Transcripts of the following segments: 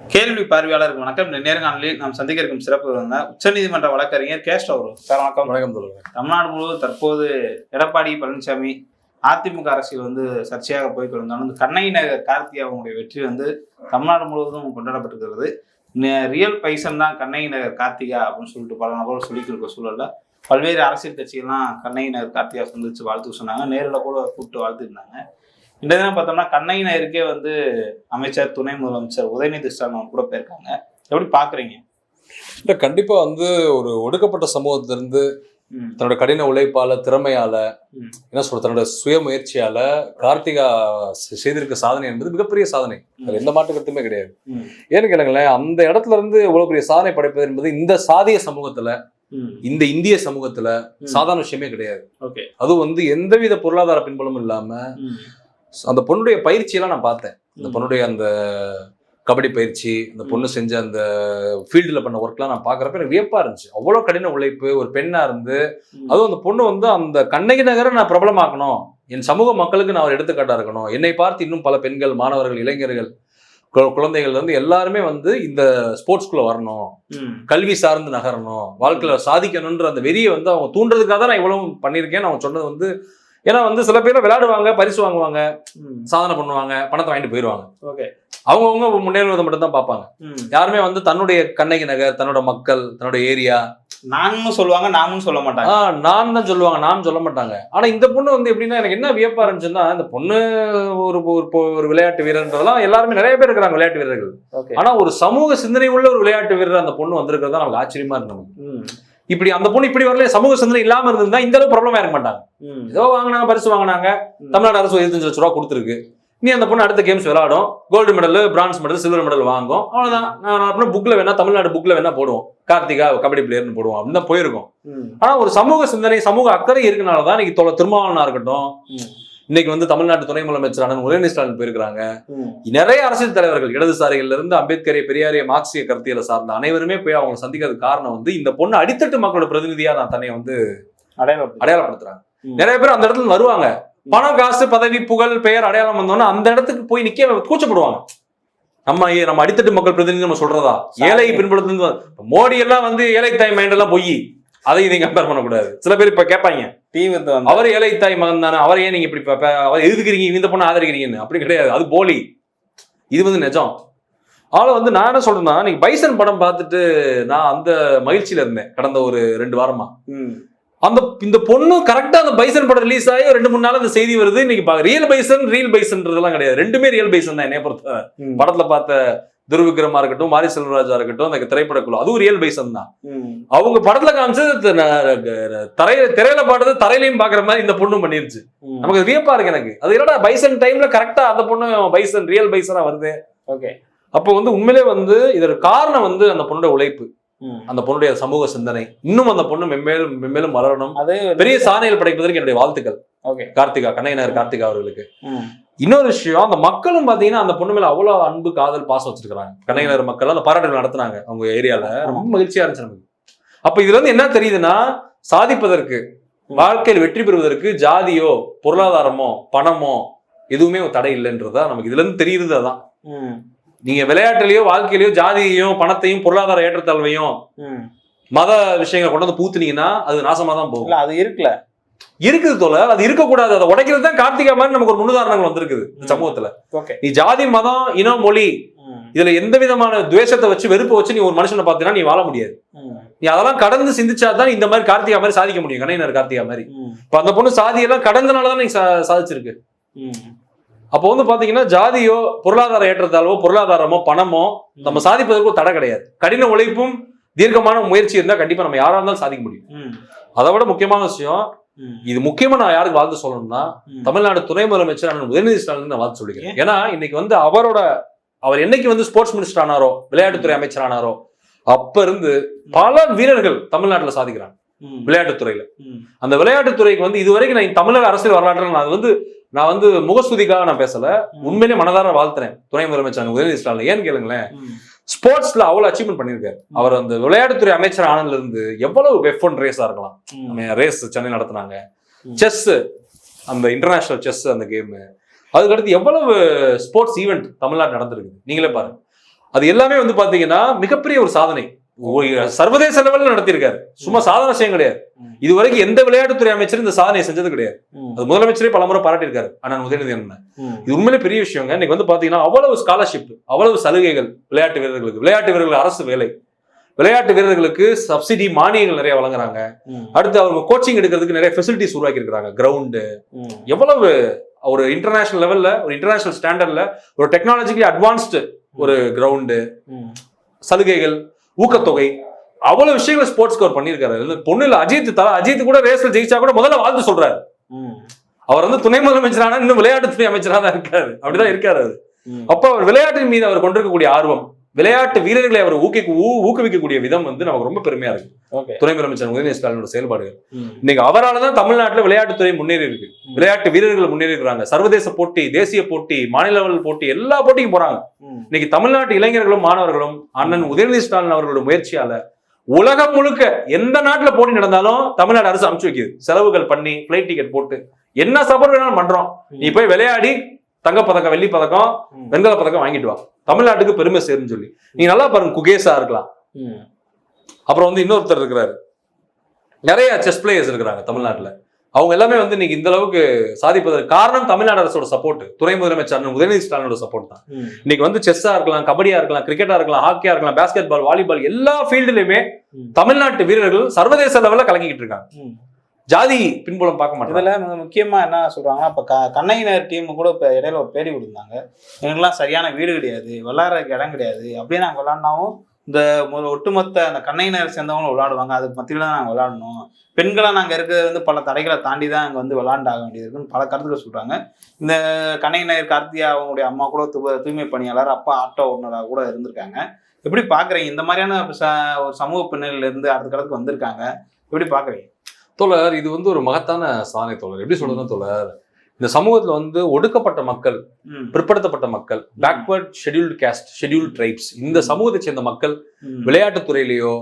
கேள்வி பார்வையாளருக்கு வணக்கம். நேர்காணலில் நாம் சந்திக்க இருக்கும் சிறப்பு விருந்தினர் உச்சநீதிமன்ற வழக்கறிஞர் கேஸ்ட் அவர் சார் வணக்கம். வணக்கம் தமிழ்நாடு முழுவதும் தற்போது எடப்பாடி பழனிசாமி அதிமுக அரசியல் வந்து சர்ச்சையாக போய் கொண்டிருந்தாலும் இந்த கண்ணகி நகர் கார்த்தி அவங்களுடைய வெற்றி வந்து தமிழ்நாடு முழுவதும் கொண்டாடப்பட்டிருக்கிறது. ரியல் பைசன் தான் கண்ணகி நகர் கார்த்திகா அப்படின்னு சொல்லிட்டு பல நபர்கள் சொல்லிட்டு இருக்க சூழல்ல பல்வேறு அரசியல் கட்சிகள்லாம் கண்ணகி நகர் கார்த்திகா சந்திச்சு வாழ்த்து சொன்னாங்க. நேரில் கூட கூப்பிட்டு வாழ்த்துருந்தாங்க. இந்த தினம் பார்த்தோம்னா கண்ணகி நகருக்கே வந்து அமைச்சர் துணை முதலமைச்சர் உதயநிதி ஸ்டாலின் கூட போயிருக்காங்க. எப்படி பாக்குறீங்க இல்ல கண்டிப்பா வந்து ஒரு ஒடுக்கப்பட்ட சமூகத்திலிருந்து தன்னோட கடின உழைப்பால திறமையால. என்ன சொல்ற தன்னோட சுய முயற்சியால கார்த்திகா செய்திருக்க சாதனை என்பது மிகப்பெரிய சாதனை. அது எந்த மாற்று கருத்துமே கிடையாது. ஏன்னு கேளுங்களேன் அந்த இடத்துல இருந்து இவ்வளவு பெரிய சாதனை படைப்பது என்பது இந்த சாதிய சமூகத்துல. இந்த இந்திய சமூகத்துல. சாதாரண விஷயமே கிடையாது. ஓகே. அதுவும் வந்து எந்தவித பொருளாதார பின்புலமும் இல்லாம அந்த பொண்ணுடைய பயிற்சியெல்லாம் நான் பார்த்தேன். அந்த ம். பொண்ணுடைய அந்த கபடி பயிற்சி அந்த பொண்ணு செஞ்ச அந்த ஃபீல்டில் பண்ண ஒர்க்லாம் நான் பார்க்குறப்ப எனக்கு வியப்பா இருந்துச்சு. அவ்வளோ கடின உழைப்பு ஒரு பெண்ணா இருந்து. அதுவும் அந்த பொண்ணு வந்து அந்த கண்ணகி நகரை நான் பிரபலமாக்கணும். என் சமூக மக்களுக்கு நான் ஒரு எடுத்துக்காட்டா இருக்கணும். என்னை பார்த்து இன்னும் பல பெண்கள் மாணவர்கள் இளைஞர்கள் குழந்தைகள் வந்து எல்லாருமே வந்து இந்த ஸ்போர்ட்ஸ்குள்ள வரணும். கல்வி சார்ந்து நகரணும். வாழ்க்கையில சாதிக்கணுன்ற அந்த வெறியை வந்து அவங்க தூண்டுறதுக்காக தான் நான் இவ்வளவு பண்ணியிருக்கேன் அவங்க சொன்னது வந்து ஏன்னா வந்து சில பேர் விளையாடுவாங்க பரிசு வாங்குவாங்க. சாதனை பண்ணுவாங்க பணத்தை வாங்கிட்டு போயிடுவாங்க ஓகே. அவங்கவுங்க முன்னேறுவதை மட்டும் தான் பார்ப்பாங்க. யாருமே வந்து தன்னுடைய கண்ணகி நகர் தன்னோட மக்கள் தன்னோட ஏரியா. நானும் சொல்லுவாங்க நாமும் சொல்ல மாட்டாங்க. நான் தான் சொல்லுவாங்க நான் சொல்ல மாட்டாங்க. ஆனா இந்த பொண்ணு வந்து எப்படின்னா எனக்கு என்ன வியப்பா இருந்துச்சுன்னா இந்த பொண்ணு ஒரு ஒரு விளையாட்டு வீரர்ன்றதெல்லாம் எல்லாருமே நிறைய பேர் இருக்கிறாங்க விளையாட்டு வீரர்கள். ஆனா ஒரு சமூக சிந்தனை உள்ள ஒரு விளையாட்டு வீரர் அந்த பொண்ணு வந்திருக்கிறது தான் நமக்கு ஆச்சரியமா இருக்கு இப்படி அந்த பொண்ணு இப்படி வரல சமூக சிந்தனை இல்லாம இருந்திருந்தா இந்த அளவு ப்ராப்ளமா இருக்க மாட்டாங்க. ஏதோ வாங்கினாங்க பரிசு வாங்கினாங்க. தமிழ்நாடு அரசு இருபத்தஞ்சு லட்ச ரூபா கொடுத்துருக்கு. நீ அந்த பொண்ணு அடுத்த கேம்ஸ் விளையாடும். Gold medal bronze medal silver medal வாங்கும். அவ்வளவுதான். நான் அப்புறம் புக்ல வேணா தமிழ்நாடு புக்ல வேணா போடுவோம். கார்த்திகா கபடி பிளேயர்னு போடுவோம். அப்படின்னு தான் போயிருக்கோம் ஆனா ஒரு சமூக சிந்தனை சமூக அக்கறை இருக்கனால தான் இன்னைக்கு தொலை திருமாவளவனா இருக்கட்டும். இன்னைக்கு வந்து தமிழ்நாட்டு துணை முதலமைச்சரான உதயநிதி ஸ்டாலின் போயிருக்கிறாங்க. நிறைய அரசியல் தலைவர்கள் இடதுசாரிகள்ல இருந்து அம்பேத்கரை பெரியாரிய மார்க்சிய கருத்தியலை சார்ந்த அனைவருமே போய் அவங்க சந்திக்கிறதுக்கு காரணம் வந்து இந்த பொண்ணு அடித்தட்டு மக்களோட பிரதிநிதியா நான் தன்னை வந்து அடையாளப்படுத்துறாங்க. நிறைய பேர் அந்த இடத்துல வருவாங்க. பணம் காசு பதவி புகழ் பெயர் அடையாளம் வந்தோன்னா அந்த இடத்துக்கு போய் நிக்க கூச்சப்படுவாங்க. நம்ம நம்ம அடித்தட்டு மக்கள் பிரதிநிதி நம்ம சொல்றதா? ஏழை பின்புலத்துல மோடி எல்லாம் வந்து ஏழை தாய் மைண்ட் எல்லாம் பொய். அதை இதை கம்பேர் பண்ணக்கூடாது. சில பேர் இப்ப கேட்பாங்க. தீ வந்து வந்து அவர் ஏழை தாய் மகன் தானே அவர் ஏன் நீங்க இப்படி அவர் எதுக்குறீங்க? இந்த பொண்ணை ஆதரிக்கிறீங்கன்னு. அப்படி கிடையாது. அது போலி. இது வந்து நிஜம். ஆள வந்து நான் என்ன சொல்றேன்னா நீங்க பைசன் படம் பார்த்துட்டு நான் அந்த மகிழ்ச்சியில இருந்தேன் கடந்த ஒரு ரெண்டு வாரமா. அந்த இந்த பொண்ணு கரெக்டா அந்த பைசன் படம் ரிலீஸ் ஆகி ரெண்டு மூணு நாள் அந்த செய்தி வருது. இன்னைக்கு ரியல் பைசன் ரியல் பைசன்றதெல்லாம் கிடையாது. ரெண்டுமே ரியல் பைசன் தான் என்னைய பொறுத்த படத்துல பார்த்த துருவிக்ரமா இருக்கட்டும் மாரி செல்வராஜா இருக்கட்டும் அந்த திரைப்படக்குழு அதுவும் ரியல் பைசன் தான். அவங்க படத்துல காமிச்சது தரையில திரையில பாடுறது தரையிலையும் பாக்குற மாதிரி இந்த பொண்ணும் பண்ணிருச்சு. நமக்கு வியப்பா இருக்கு எனக்கு அது என்னடா பைசன் டைம்ல கரெக்டா அந்த பொண்ணு பைசன் ரியல் பைசனா வருது ஓகே அப்போ வந்து உண்மையிலே வந்து இதற்கு காரணம் வந்து அந்த பொண்ணோட உழைப்பு. அந்த பொண்ணுடைய சமூக சிந்தனை. இன்னும் அந்த பொண்ணு மென்மேலும் மென்மேலும் வளரணும். அது பெரிய சாதனைகள் படைப்பதற்கு என்னுடைய வாழ்த்துக்கள். ஓகே. கார்த்திகா கண்ணையனர் கார்த்திகா அவர்களுக்கு. இன்னொரு விஷயம் அந்த மக்களும் பாத்தீங்கன்னா அந்த பொண்ணு மேல அவ்வளவு அன்பு காதல் பாசம் வச்சிருக்காங்க கண்ணையனர் மக்கள் அந்த பாராட்டுகள் நடத்துனாங்க அவங்க ஏரியால. ரொம்ப மகிழ்ச்சியா இருந்துச்சு நமக்கு. அப்ப இதுல இருந்து என்ன தெரியுதுன்னா சாதிப்பதற்கு வாழ்க்கையில் வெற்றி பெறுவதற்கு ஜாதியோ பொருளாதாரமோ பணமோ எதுவுமே தடை இல்லைன்றதா நமக்கு இதுல இருந்து தெரியுது அதான். நீங்க விளையாட்டுலயோ வாழ்க்கையிலயோ ஜாதியையும் பணத்தையும் பொருளாதார ஏற்றத்தாழ்வையும். மத விஷயங்களை கொண்டு வந்து பூத்துனீங்கன்னா அது நாசமா தான் போகும். அது இருக்குல்ல இருக்குது தோல அது இருக்கக்கூடாது. அதை உடைக்கிறது தான் கார்த்திகா மாதிரி நமக்கு ஒரு முன்னுதாரணங்கள் வந்திருக்குது இந்த. சமூகத்துல. நீ ஜாதி மதம் இனம் மொழி இதுல எந்த விதமான துவேஷத்தை வச்சு வெறுப்பை வச்சு நீ ஒரு மனுஷனை பார்த்தீங்கன்னா நீ வாழ முடியாது. நீ அதெல்லாம் கடந்து சிந்திச்சா தான் இந்த மாதிரி கார்த்திகா மாதிரி சாதிக்க முடியும். கண்ணையினர் கார்த்திகா மாதிரி. இப்ப அந்த பொண்ணு சாதியெல்லாம் கடந்தனால தான் நீ சா- சாதிச்சிருக்கு. அப்போ வந்து பாத்தீங்கன்னா ஜாதியோ பொருளாதார ஏற்றத்தாழ்வோ பொருளாதாரமோ பணமோ நம்ம சாதிப்பதற்கு ஒரு தடை கிடையாது. கடின உழைப்பும் தீர்க்கமான முயற்சி இருந்தா கண்டிப்பா நம்ம யாரா இருந்தாலும் சாதிக்க முடியும். அதை விட முக்கியமான விஷயம் இது முக்கியமா நான் யாருக்கு வாழ்த்து சொல்லணும்னா. தமிழ்நாடு துணை முதலமைச்சர் உதயநிதி ஸ்டாலின் நான் வாழ்த்து சொல்லிக்கிறேன். ஏன்னா இன்னைக்கு வந்து அவரோட அவர் என்னைக்கு வந்து ஸ்போர்ட்ஸ் மினிஸ்டர் ஆனாரோ விளையாட்டுத்துறை அமைச்சர் ஆனாரோ அப்ப இருந்து பல வீரர்கள் தமிழ்நாட்டுல சாதிக்கிறாங்க. விளையாட்டுத்துறையில. அந்த விளையாட்டுத்துறைக்கு வந்து இதுவரைக்கும் நான் தமிழக அரசியல் வரலாற்றில் நான் வந்து நான் வந்து முகஸ்துதிக்காக நான் பேசல. ம். உண்மையிலேயே மனதார வாழ்த்துறேன். துணை முதலமைச்சர் உதயநிதி ஸ்டாலின். ஏன்னு கேளுங்களேன். ஸ்போர்ட்ஸ்ல அவ்வளவு அச்சீவ்மெண்ட் பண்ணியிருக்காரு. அவர் அந்த விளையாட்டுத்துறை அமைச்சர் ஆனதுல இருந்து எவ்வளவு வெஃப் ஒன் ரேஸா இருக்கலாம். ரேஸ் சென்னை நடத்துனாங்க. செஸ் அந்த இன்டர்நேஷனல் செஸ் அந்த கேம் அதுக்கடுத்து எவ்வளவு ஸ்போர்ட்ஸ் ஈவெண்ட் தமிழ்நாடு நடந்திருக்குது. நீங்களே பாருங்க. அது எல்லாமே வந்து பாத்தீங்கன்னா மிகப்பெரிய ஒரு சாதனை. சர்வதேச லெவல்ல நடத்தியிருக்காரு சும்மா சாதாரண விஷயம் கிடையாது ம். இது வரைக்கும் எந்த விளையாட்டுத்துறை அமைச்சரும் இந்த சாதனையை செஞ்சது கிடையாது. அது முதலமைச்சரே பலமுறை பாராட்டியிருக்காரு அண்ணன் உதயநிதி ம். இது உண்மையிலே பெரிய விஷயங்க இன்னைக்கு வந்து பாத்தீங்கன்னா அவ்வளவு ஸ்காலர்ஷிப் அவ்வளவு சலுகைகள் விளையாட்டு வீரர்களுக்கு விளையாட்டு வீரர்கள் அரசு வேலை விளையாட்டு வீரர்களுக்கு சப்சிடி மானியங்கள் நிறைய வழங்குறாங்க. அடுத்து அவங்க கோச்சிங் எடுக்கிறதுக்கு நிறைய ஃபெசிலிட்டிஸ் உருவாக்கி இருக்காங்க கிரவுண்டு. எவ்வளவு ஒரு இன்டர்நேஷனல் லெவல்ல ஒரு இன்டர்நேஷனல் ஸ்டாண்டர்ட்ல ஒரு டெக்னாலஜிக்கலி அட்வான்ஸ்டு ஒரு கிரவுண்டு. சலுகைகள் ஊக்கத்தொகை. அவ்வளவு விஷயங்களை ஸ்போர்ட்ஸ் கவர் பண்ணியிருக்காரு. பொண்ணு இல்ல அஜித் தல அஜித் கூட ரேஸ்ல ஜெயிச்சா கூட முதல்ல வாழ்த்து சொல்றாரு. அவர் வந்து துணை முதலமைச்சரான இன்னும் விளையாட்டுத்துறை அமைச்சரா தான் இருக்காரு. அப்படிதான் இருக்காரு அவர். அப்போ அவர் விளையாட்டின் மீது அவர் கொண்டிருக்கக்கூடிய ஆர்வம். விளையாட்டு வீரர்களை அவர் ஊக்க ஊக்குவிக்கக்கூடிய விதம் வந்து நமக்கு ரொம்ப பெருமையா இருக்கு. துணை முதலமைச்சர் உதயநிதி ஸ்டாலினோட செயல்பாடுகள். இன்னைக்கு அவரால் தான் தமிழ்நாட்டுல விளையாட்டுத்துறை முன்னேறி இருக்கு. விளையாட்டு வீரர்கள் முன்னேறி இருக்காங்க சர்வதேச போட்டி தேசிய போட்டி மாநில லெவல் போட்டி எல்லா போட்டிக்கும் போறாங்க. இன்னைக்கு தமிழ்நாட்டு இளைஞர்களும் மாணவர்களும் அண்ணன் உதயநிதி ஸ்டாலின் அவர்களோட முயற்சியால உலகம் முழுக்க எந்த நாட்டுல போட்டி நடந்தாலும் தமிழ்நாடு அரசு அனுப்பிச்சு வைக்குது. செலவுகள் பண்ணி ஃபிளைட் டிக்கெட் போட்டு என்ன சப்போர்ட் வேணாலும் பண்றோம். நீ போய் விளையாடி தங்கப்பதக்கம் வெள்ளி பதக்கம். வெண்கல பதக்கம் வாங்கிட்டு வா. தமிழ்நாட்டுக்கு பெருமை சேருன்னு சொல்லி நீங்க நல்லா பாருங்க குகேஷா இருக்கலாம். அப்புறம் வந்து இன்னொருத்தர் இருக்கிறாரு நிறைய செஸ் பிளேயர்ஸ் இருக்கிறாங்க தமிழ்நாட்டுல அவங்க எல்லாமே வந்து இன்னைக்கு இந்த அளவுக்கு சாதிப்பதற்கு காரணம் தமிழ்நாடு அரசோட சப்போர்ட் துணை முதலமைச்சர் உதயநிதி ஸ்டாலினோட சப்போர்ட் தான். இன்னைக்கு வந்து செஸ்ஸா இருக்கலாம் கபடியா இருக்கலாம் கிரிக்கெட்டா இருக்கலாம் ஹாக்கியா இருக்கலாம் பாஸ்கெட் பால் வாலிபால் எல்லா ஃபீல்டுலயுமே. தமிழ்நாட்டு வீரர்கள் சர்வதேச லெவல்ல கலக்கிட்டு இருக்காங்க. ஜாதி பின்புலம் பார்க்க மாட்டாங்க. இதில் மிக என்ன சொல்கிறாங்கன்னா இப்போ க கண்ணகினர் டீம் கூட இப்போ இடையில ஒரு பேடி விடுந்தாங்க எங்களுக்குலாம் சரியான வீடு கிடையாது விளாட்றதுக்கு இடம் கிடையாது. அப்படியே நாங்கள் விளாட்னாவும் இந்த முதல் ஒட்டுமொத்த அந்த கண்ணையினர் சேர்ந்தவங்களும் விளாடுவாங்க அதுக்கு மத்தியில் தான் நாங்கள் விளாடணும் பெண்களாக நாங்கள் இருக்கிறது வந்து பல தடைகளை தாண்டி தான் அங்கே வந்து விளாண்டாக வேண்டியது இருக்குன்னு பல கருத்துக்கள் சொல்கிறாங்க இந்த கண்ணையினர் கார்த்தியா அவங்களுடைய அம்மா கூட தூ- தூய்மை பணியாளர் அப்பா ஆட்டோ ஓட்டுநராக கூட இருந்திருக்காங்க. எப்படி பார்க்குறீங்க இந்த மாதிரியான ச- ஒரு சமூக பின்னணியிலேருந்து அடுத்த கடத்துக்கு வந்திருக்காங்க. எப்படி பார்க்குறீங்க தோழர் இது வந்து ஒரு மகத்தான சாதனை தோழர் எப்படி சொல்றதுன்னா தோழர் இந்த சமூகத்துல வந்து ஒடுக்கப்பட்ட மக்கள். பிற்படுத்தப்பட்ட மக்கள் backward scheduled caste scheduled tribes இந்த சமூகத்தை சேர்ந்த மக்கள் ம். விளையாட்டுத் துறையிலேயோ.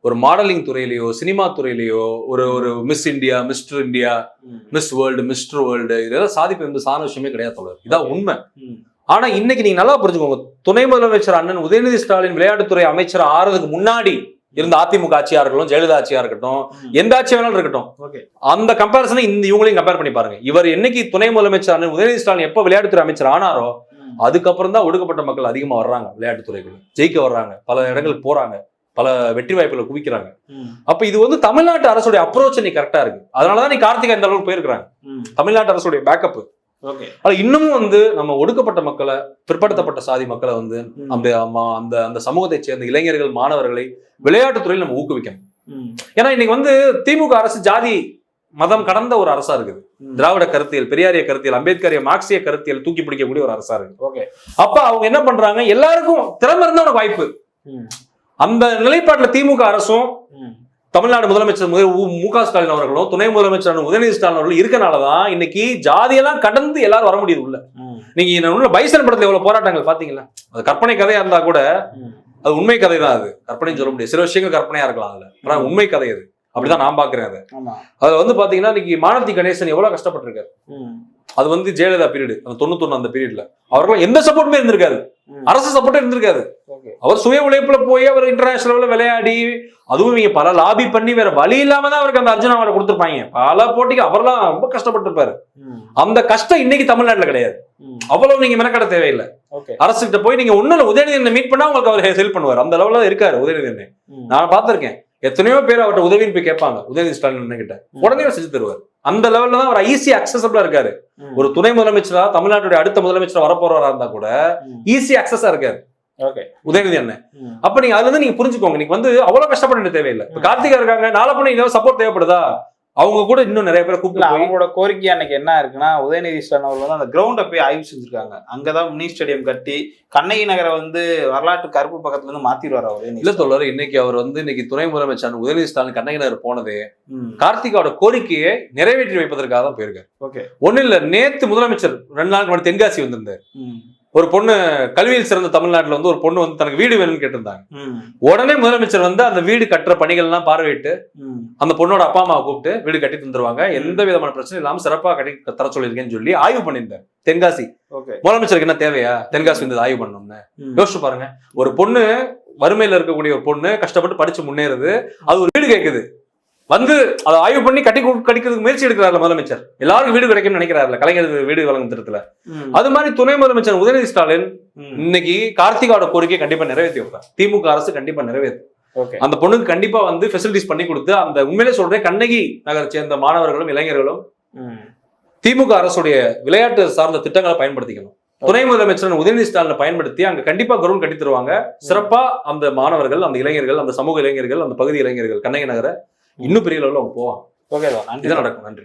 ஒரு மாடலிங் துறையிலேயோ சினிமா துறையிலேயோ ஒரு ஒரு Miss India Mister India. Miss World Mister World இதெல்லாம் சாதிப்பு எந்த சாதாரண விஷயமே கிடையாது தோழர் இதான் உண்மை. ஆனா இன்னைக்கு நீங்க நல்லா புரிஞ்சுக்கோங்க துணை முதலமைச்சர் அண்ணன் உதயநிதி ஸ்டாலின் விளையாட்டுத்துறை அமைச்சர் ஆறதுக்கு முன்னாடி இருந்த அதிமுக ஆட்சியா இருக்கட்டும் ஜெயலலிதா ஆட்சியா இருக்கட்டும். எந்த ஆட்சி வேணாலும் இருக்கட்டும் அந்த கம்பேரிசனை இந்த இவங்களையும் கம்பேர் பண்ணி பாருங்க இவர் என்னைக்கு துணை முதலமைச்சர் உதயநிதி ஸ்டாலின் எப்ப விளையாட்டுத்துறை அமைச்சர் ஆனாரோ. அதுக்கப்புறம் தான் ஒடுக்கப்பட்ட மக்கள் அதிகமா வர்றாங்க விளையாட்டுத்துறைக்குள்ள ஜெயிக்க வர்றாங்க பல இடங்களுக்கு போறாங்க பல வெற்றி வாய்ப்புகளை குவிக்கிறாங்க. அப்ப இது வந்து தமிழ்நாட்டு அரசுடைய அப்ரோச் நீ கரெக்டா இருக்கு அதனாலதான் நீ கார்த்திகா இந்த அளவுக்கு போயிருக்காங்க ம். தமிழ்நாட்டு அரசுடைய பேக்கப் ஆனா இன்னமும் வந்து நம்ம ஒடுக்கப்பட்ட மக்களை பிற்படுத்தப்பட்ட சாதி மக்களை வந்து. அந்த அந்த அந்த சமூகத்தை சேர்ந்த இளைஞர்கள் மாணவர்களை விளையாட்டுத்துறையில் நம்ம ஊக்குவிக்கணும். ஏன்னா இன்னைக்கு வந்து திமுக அரசு ஜாதி மதம் கடந்த ஒரு அரசா இருக்குது. திராவிட கருத்தியல் பெரியாரிய கருத்தியல் அம்பேத்கரிய மார்க்சிய கருத்தியல் தூக்கி பிடிக்கக்கூடிய ஒரு அரசா இருக்கு ஓகே அப்ப அவங்க என்ன பண்றாங்க எல்லாருக்கும் திறமை இருந்தா உனக்கு வாய்ப்பு. அந்த நிலைப்பாட்டுல திமுக அரசும். தமிழ்நாடு முதலமைச்சர் மு க ஸ்டாலின் அவர்களும் துணை முதலமைச்சர் உதயநிதி ஸ்டாலின் அவர்களும் இருக்கனாலதான் இன்னைக்கு ஜாதியெல்லாம் கடந்து எல்லாரும் வர முடியுது உள்ள. நீங்க உள்ள பைசன் படத்துல எவ்வளவு போராட்டங்கள் பாத்தீங்களா? அது கற்பனை கதையா இருந்தா கூட. அது உண்மை கதை தான் அது. கற்பனை சொல்ல முடியாது. சில விஷயங்கள் கற்பனையா இருக்கலாம் அதுல. ஆனா உண்மை கதை அது. அப்படிதான் நான் பாக்குறேன் அதை. அதுல வந்து பாத்தீங்கன்னா இன்னைக்கு மானதி கணேசன் எவ்வளவு கஷ்டப்பட்டிருக்காரு. அது வந்து ஜெயலலிதா பீரியட் அந்த தொண்ணூத்தொன்னு அந்த பீரியட்ல அவர்களும் எந்த சப்போர்ட்டுமே இருந்திருக்காது. அரசு சப்போர்ட்டே இருந்திருக்காது. அவர் சுய உழைப்புல போய் அவர் இன்டர்நேஷனல் லெவலில் விளையாடி அதுவும் இவங்க பல லாபி பண்ணி வேற வழி இல்லாம தான் அவருக்கு அந்த அர்ஜுனா அவார்டு கொடுத்துருப்பாங்க. பல போட்டிக்கு அவர்லாம் ரொம்ப கஷ்டப்பட்டிருப்பாரு. அந்த கஷ்டம் இன்னைக்கு தமிழ்நாட்டுல கிடையாது. அவ்வளவு நீங்க மெனக்கட தேவையில்லை. அரசு கிட்ட போய் நீங்க ஒண்ணுல உதயநிதி மீட் பண்ணா உங்களுக்கு அவர் ஹெல்ப் பண்ணுவார். அந்த லெவலில் இருக்காரு உதயநிதி. நான் பார்த்திருக்கேன். எத்தனையோ பேர் அவர்கிட்ட உதவின்னு போய் கேட்பாங்க. உதயநிதி ஸ்டாலின் கிட்ட உடனே செஞ்சு தருவார். அந்த லெவல்ல தான் அவர் ஈஸி அக்சசபிளா இருக்காரு. ஒரு துணை முதலமைச்சரா தமிழ்நாட்டுடைய அடுத்த முதலமைச்சரா வரப்போறவரா இருந்தா கூட. ஈஸி அக்சஸா இருக்காரு. உதயநிதி அண்ணன். அப்ப நீங்க அதுல இருந்து நீங்க புரிஞ்சுக்கோங்க. நீங்க வந்து அவ்வளவு கஷ்டப்பட தேவையில்லை. இப்ப கார்த்திகா இருக்காங்க நாளை பண்ணி சப்போர்ட் தேவைப்படுதா? அவங்க கூட இன்னும் நிறைய பேரை கூப்பிட்டு அவங்களோட கோரிக்கை அன்னைக்கு என்ன இருக்குன்னா உதயநிதி ஸ்டாலின் அவர்கள் வந்து அந்த கிரவுண்டை போய் ஆய்வு செஞ்சிருக்காங்க. அங்கதான் மினி ஸ்டேடியம் கட்டி கண்ணகி நகரை வந்து வரலாற்று கருப்பு பக்கத்துல இருந்து மாத்திடுவார் அவர் இல்ல தோழர் இன்னைக்கு அவர் வந்து இன்னைக்கு துணை முதலமைச்சர் உதயநிதி ஸ்டாலின் கண்ணகினர் போனதே ம். கார்த்திகாவோட கோரிக்கையை நிறைவேற்றி வைப்பதற்காக தான் போயிருக்காரு. ஓகே. ஒண்ணு இல்ல நேத்து முதலமைச்சர் ரெண்டு நாளுக்கு முன்னாடி தென்காசி வந்திருந்தார். ஒரு பொண்ணு கல்வியில் சிறந்த தமிழ்நாட்டுல வந்து ஒரு பொண்ணு வந்து தனக்கு வீடு வேணும்னு கேட்டிருந்தாங்க. உடனே முதலமைச்சர் வந்து அந்த வீடு கட்டுற பணிகள் எல்லாம் பார்வையிட்டு அந்த பொண்ணோட அப்பா அம்மாவை கூப்பிட்டு வீடு கட்டி தந்துருவாங்க. எந்த விதமான பிரச்சனை இல்லாம சிறப்பா கட்டி தர சொல்லியிருக்கேன்னு சொல்லி ஆய்வு பண்ணியிருந்தார். தென்காசி. முதலமைச்சருக்கு என்ன தேவையா? தென்காசி வந்து ஆய்வு பண்ணணும்னு. யோசிச்சு பாருங்க. ஒரு பொண்ணு வறுமையில இருக்கக்கூடிய ஒரு பொண்ணு கஷ்டப்பட்டு படிச்சு முன்னேறுது. அது ஒரு வீடு கேட்குது வந்து அதை ஆய்வு பண்ணி கட்டி கொடு- கட்டிக்கிறதுக்கு முயற்சி எடுக்கிறாருல முதலமைச்சர். எல்லாருக்கும் வீடு கிடைக்கும்னு நினைக்கிறாருல கலைஞர் வீடு வழங்கும் திட்டத்துல அது மாதிரி துணை முதலமைச்சர் உதயநிதி ஸ்டாலின் இன்னைக்கு கார்த்திகாவோட கோரிக்கை கண்டிப்பா நிறைவேற்றி வைப்பார் திமுக அரசு கண்டிப்பா நிறைவேற்றும். ஓகே. அந்த பொண்ணுக்கு கண்டிப்பா வந்து ஃபெசிலிட்டிஸ் பண்ணி கொடுத்து அந்த உண்மையிலே சொல்றேன் கண்ணகி நகரை சேர்ந்த மாணவர்களும் இளைஞர்களும் திமுக அரசுடைய விளையாட்டு சார்ந்த திட்டங்களை பயன்படுத்திக்கணும். துணை முதலமைச்சர் உதயநிதி ஸ்டாலினை பயன்படுத்தி அங்க கண்டிப்பா கிரவுண்ட் கட்டி தருவாங்க. சிறப்பா அந்த மாணவர்கள் அந்த இளைஞர்கள் அந்த சமூக இளைஞர்கள் அந்த பகுதி இளைஞர்கள் கண்ணகி நகர இன்னும் பெரிய லெவலில் அவங்க போவாங்க ஓகே தான் இதான் நடக்கும். நன்றி.